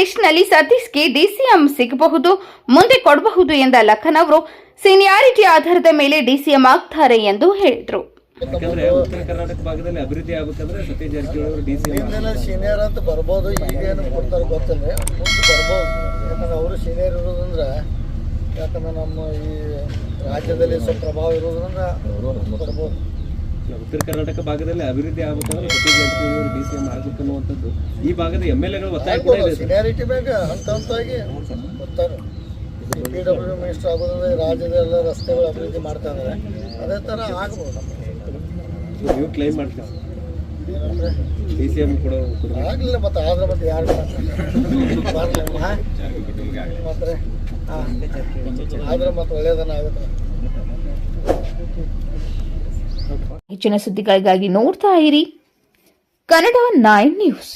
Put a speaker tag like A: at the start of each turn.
A: ಲಿಸ್ಟ್ನಲ್ಲಿ ಸತೀಶ್ಗೆ DCM ಸಿಗಬಹುದು ಮುಂದೆ ಕೊಡಬಹುದು ಎಂದ ಲಖನ್ ಅವರು ಸೀನಿಯಾರಿಟಿ ಆಧಾರದ ಮೇಲೆ ಡಿಸಿಎಂ ಆಗ್ತಾರೆ ಎಂದು ಹೇಳಿದರು.
B: ಯಾಕಂದ್ರೆ ಉತ್ತರ ಕರ್ನಾಟಕ ಭಾಗದಲ್ಲಿ ಅಭಿವೃದ್ಧಿ ಆಗುತ್ತಂದ್ರೆ ಸತೀಶ್ ಜಾರಕಿಹೊಳಿ ಅವರು ಡಿ ಸಿ
C: ಹಿಂದಿನ ಸೀನಿಯರ್ ಅಂತ ಬರ್ಬೋದು ಈಗೇನು ಕೊಡ್ತಾರೆ ಗೊತ್ತಿಲ್ಲ ಮುಂದೆ ಬರ್ಬೋದು. ಯಾಕಂದ್ರೆ ಅವರು ಸೀನಿಯರ್ ಇರೋದಂದ್ರೆ ಯಾಕಂದ್ರೆ ನಮ್ಮ ಈ ರಾಜ್ಯದಲ್ಲಿ ಸ್ವಲ್ಪ ಪ್ರಭಾವ ಇರೋದ್ರಿಂದ ಬರ್ಬೋದು.
B: ಉತ್ತರ ಕರ್ನಾಟಕ ಭಾಗದಲ್ಲಿ ಅಭಿವೃದ್ಧಿ ಆಗುತ್ತಂದ್ರೆ Satish Jarkiholi D C M ಆಗಬೇಕು ಅನ್ನುವಂಥದ್ದು ಈ ಭಾಗದ ಎಂ ಎಲ್ ಎಗಳು ಒತ್ತಾಯ ಕೂಡ ಇದೆ ಸರ್.
C: ಸೀನಿಯಾರಿಟಿ ಮ್ಯಾಗ ಹಂತ ಹಂತವಾಗಿ ಬರ್ತಾರೆ ಪಿ ಡಬ್ಲ್ಯೂ ಮಿನಿಸ್ಟರ್ ಆಗೋದ್ರೆ ರಾಜ್ಯದ ಎಲ್ಲ ರಸ್ತೆಗಳು ಅಭಿವೃದ್ಧಿ ಮಾಡ್ತಾ ಇದ್ದಾರೆ ಅದೇ ಥರ ಆಗ್ಬೋದು.
B: ನೀವು ಕ್ಲೈಮ್ ಮಾಡ್ತೀರಾ?
C: ಏನಂದ್ರೆ
B: ಡಿ ಸಿ ಎಂ ಕೊಡೋ ಕೊಡ್ಬೇಕು.
C: ಆಗಲಿಲ್ಲ ಮತ್ತೆ ಆದ್ರೆ ಮತ್ತೆ ಯಾರು ಮತ್ತೆ ಆದ್ರೆ ಮತ್ತೆ ಒಳ್ಳೇದನ್ನ ಆಗುತ್ತೆ.
A: ಹೆಚ್ಚಿನ ಸುದ್ದಿಗಳಿಗಾಗಿ ನೋಡ್ತಾ ಇರಿ. Kannada nine news